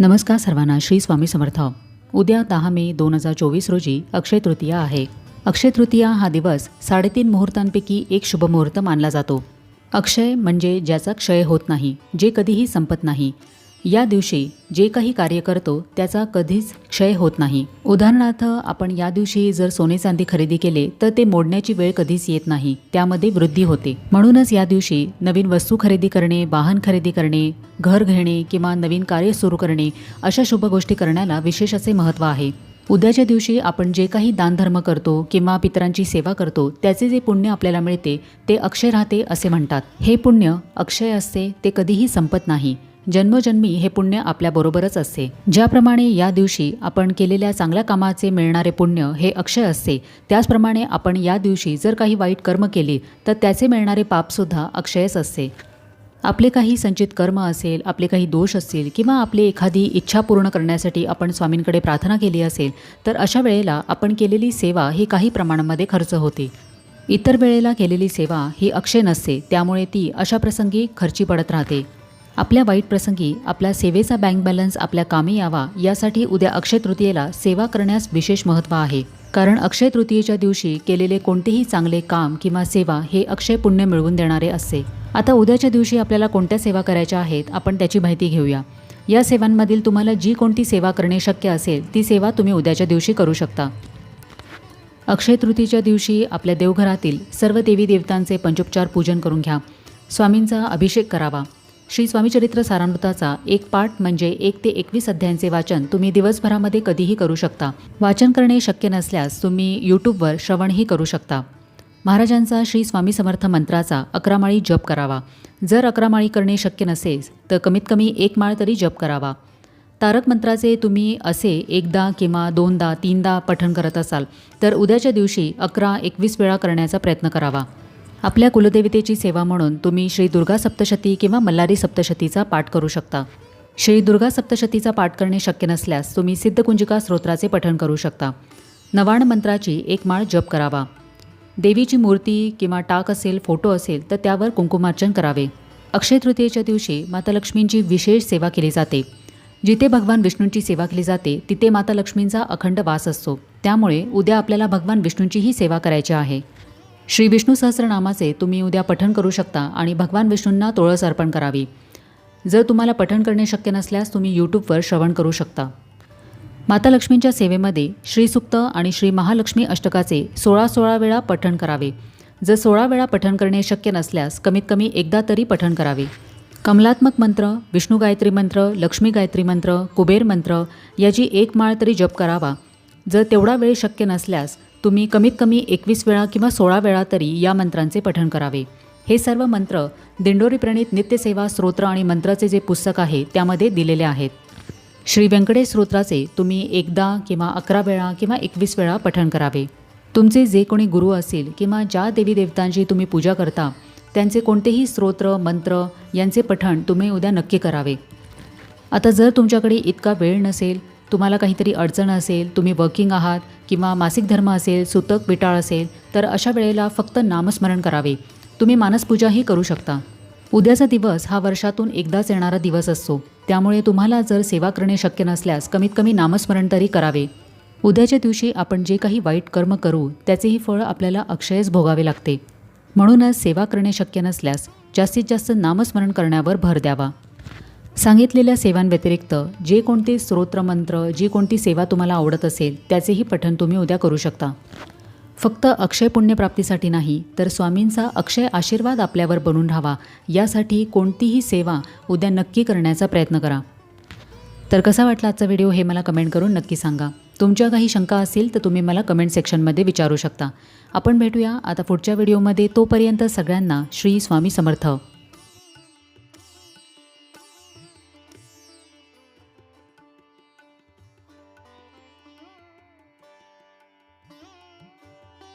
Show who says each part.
Speaker 1: नमस्कार सर्वांना श्री स्वामी समर्थ. उद्या दहा मे दोन हजार चोवीस रोजी अक्षय तृतीया आहे. अक्षय तृतीया हा दिवस साडेतीन मुहूर्तांपैकी एक शुभ मुहूर्त मानला जातो. अक्षय म्हणजे ज्याचा क्षय होत नाही जे कधीही संपत नाही. या दिवशी जे काही कार्य करतो त्याचा कधीच क्षय होत नाही. उदाहरणार्थ आपण या दिवशी जर सोने चांदी खरेदी केले तर ते मोडण्याची वेळ कधीच येत नाही. त्यामध्ये वृद्धी होते. म्हणूनच या दिवशी नवीन वस्तू खरेदी करणे वाहन खरेदी करणे घर घेणे किंवा नवीन कार्य सुरू करणे अशा शुभ गोष्टी करण्याला विशेष असे महत्त्व आहे. उद्याच्या दिवशी आपण जे काही दानधर्म करतो किंवा पितरांची सेवा करतो त्याचे जे पुण्य आपल्याला मिळते ते अक्षय राहते असे म्हणतात. हे पुण्य अक्षय असते ते कधीही संपत नाही. जन्मोजन्मी हे पुण्य आपल्याबरोबरच असते. ज्याप्रमाणे या दिवशी आपण केलेल्या चांगल्या कामाचे मिळणारे पुण्य हे अक्षय असते त्याचप्रमाणे आपण या दिवशी जर काही वाईट कर्म केली तर त्याचे मिळणारे पापसुद्धा अक्षयच असते. आपले काही संचित कर्म असेल आपले काही दोष असतील किंवा आपली एखादी इच्छा पूर्ण करण्यासाठी आपण स्वामींकडे प्रार्थना केली असेल तर अशा वेळेला आपण केलेली सेवा ही काही प्रमाणामध्ये खर्च होते. इतर वेळेला केलेली सेवा ही अक्षय नसते त्यामुळे ती अशा प्रसंगी खर्ची पडत राहते. आपल्या वाईट प्रसंगी आपल्या सेवेचा बँक बॅलन्स आपल्या कामी यावा यासाठी उद्या अक्षय तृतीयेला सेवा करण्यास विशेष महत्त्व आहे. कारण अक्षय तृतीयेच्या दिवशी केलेले कोणतेही चांगले काम किंवा सेवा हे अक्षय पुण्य मिळवून देणारे असते. आता उद्याच्या दिवशी आपल्याला कोणत्या सेवा करायच्या आहेत आपण त्याची माहिती घेऊया. या सेवांमधील तुम्हाला जी कोणती सेवा करणे शक्य असेल ती सेवा तुम्ही उद्याच्या दिवशी करू शकता. अक्षय तृतीच्या दिवशी आपल्या देवघरातील सर्व देवी देवतांचे पंचोपचार पूजन करून घ्या. स्वामींचा अभिषेक करावा. श्री स्वामीचरित्र सारामृताचा एक पाठ म्हणजे एक ते एकवीस अध्यायांचे वाचन तुम्ही दिवसभरामध्ये कधीही करू शकता. वाचन करणे शक्य नसल्यास तुम्ही यूट्यूबवर श्रवणही करू शकता. महाराजांचा श्री स्वामी समर्थ मंत्राचा अकरा माळी जप करावा. जर अकरा माळी करणे शक्य नसेल तर कमीत कमी एक माळ तरी जप करावा. तारक मंत्राचे तुम्ही असे एकदा किंवा दोनदा तीनदा पठण करत असाल तर उद्याच्या दिवशी अकरा एकवीस वेळा करण्याचा प्रयत्न करावा. आपल्या कुलदेवतेची सेवा म्हणून तुम्ही श्री दुर्गा सप्तशती किंवा मल्हारी सप्तशतीचा पाठ करू शकता. श्री दुर्गा सप्तशतीचा पाठ करणे शक्य नसल्यास तुम्ही सिद्धकुंजिका स्तोत्राचे पठण करू शकता. नवाण मंत्राची एक माळ जप करावा. देवीची मूर्ती किंवा टाक असेल फोटो असेल तर त्यावर कुंकुमार्चन करावे. अक्षय तृतीयेच्या दिवशी माता लक्ष्मींची विशेष सेवा केली जाते. जिथे भगवान विष्णूंची सेवा केली जाते तिथे माता लक्ष्मींचा अखंड वास असतो. त्यामुळे उद्या आपल्याला भगवान विष्णूंचीही सेवा करायची आहे. श्री विष्णू सहस्रनामाचे तुम्ही उद्या पठण करू शकता आणि भगवान विष्णूंना तुळस अर्पण करावी. जर तुम्हाला पठण करणे शक्य नसल्यास तुम्ही यूट्यूबवर श्रवण करू शकता. माता लक्ष्मींच्या सेवेमध्ये श्रीसुक्त आणि श्री महालक्ष्मी अष्टकाचे सोळा सोळा वेळा पठण करावे. जर सोळा वेळा पठण करणे शक्य नसल्यास कमीत कमी एकदा तरी पठण करावे. कमलात्मक मंत्र विष्णू गायत्री मंत्र लक्ष्मी गायत्री मंत्र कुबेर मंत्र याची एक माळ तरी जप करावा. जर तेवढा वेळ शक्य नसल्यास तुम्ही कमीत कमी एकवीस वेळा किंवा सोळा वेळा तरी या मंत्रांचे पठण करावे. हे सर्व मंत्र दिंडोरी प्रणित नित्यसेवा स्तोत्र आणि मंत्राचे जे पुस्तक आहे त्यामध्ये दिलेले आहेत. श्री व्यंकटेश स्तोत्राचे तुम्ही एकदा किंवा अकरा वेळा किंवा एकवीस वेळा पठण करावे. तुमचे जे कोणी गुरु असतील किंवा ज्या देवी देवतांची तुम्ही पूजा करता त्यांचे कोणतेही स्तोत्र मंत्र यांचे पठण तुम्ही उद्या नक्की करावे. आता जर तुमच्याकडे इतका वेळ नसेल तुम्हाला काहीतरी अडचण असेल तुम्ही वर्किंग आहात किंवा मासिक धर्म असेल सुतक विटाळ असेल तर अशा वेळेला फक्त नामस्मरण करावे. तुम्ही मानसपूजाही करू शकता. उद्याचा दिवस हा वर्षातून एकदाच येणारा दिवस असतो. त्यामुळे तुम्हाला जर सेवा करणे शक्य नसल्यास कमीत कमी नामस्मरण तरी करावे. उद्याच्या दिवशी आपण जे काही वाईट कर्म करू त्याचेही फळ आपल्याला अक्षयच भोगावे लागते. म्हणूनच सेवा करणे शक्य नसल्यास जास्तीत जास्त नामस्मरण करण्यावर भर द्यावा. सांगितलेल्या सेवांव्यतिरिक्त जे कोणते स्तोत्रमंत्र जी कोणती सेवा तुम्हाला आवडत असेल त्याचेही पठण तुम्ही उद्या करू शकता. फक्त अक्षय पुण्यप्राप्तीसाठी नाही तर स्वामींचा अक्षय आशीर्वाद आपल्यावर बनून राहावा. यासाठी कोणतीही सेवा उद्या नक्की करण्याचा प्रयत्न करा. तर कसा वाटला आजचा व्हिडिओ हे मला कमेंट करून नक्की सांगा. तुमच्या काही शंका असतील तर तुम्ही मला कमेंट सेक्शनमध्ये विचारू शकता. आपण भेटूया आता पुढच्या व्हिडिओमध्ये. तोपर्यंत सगळ्यांना श्री स्वामी समर्थ.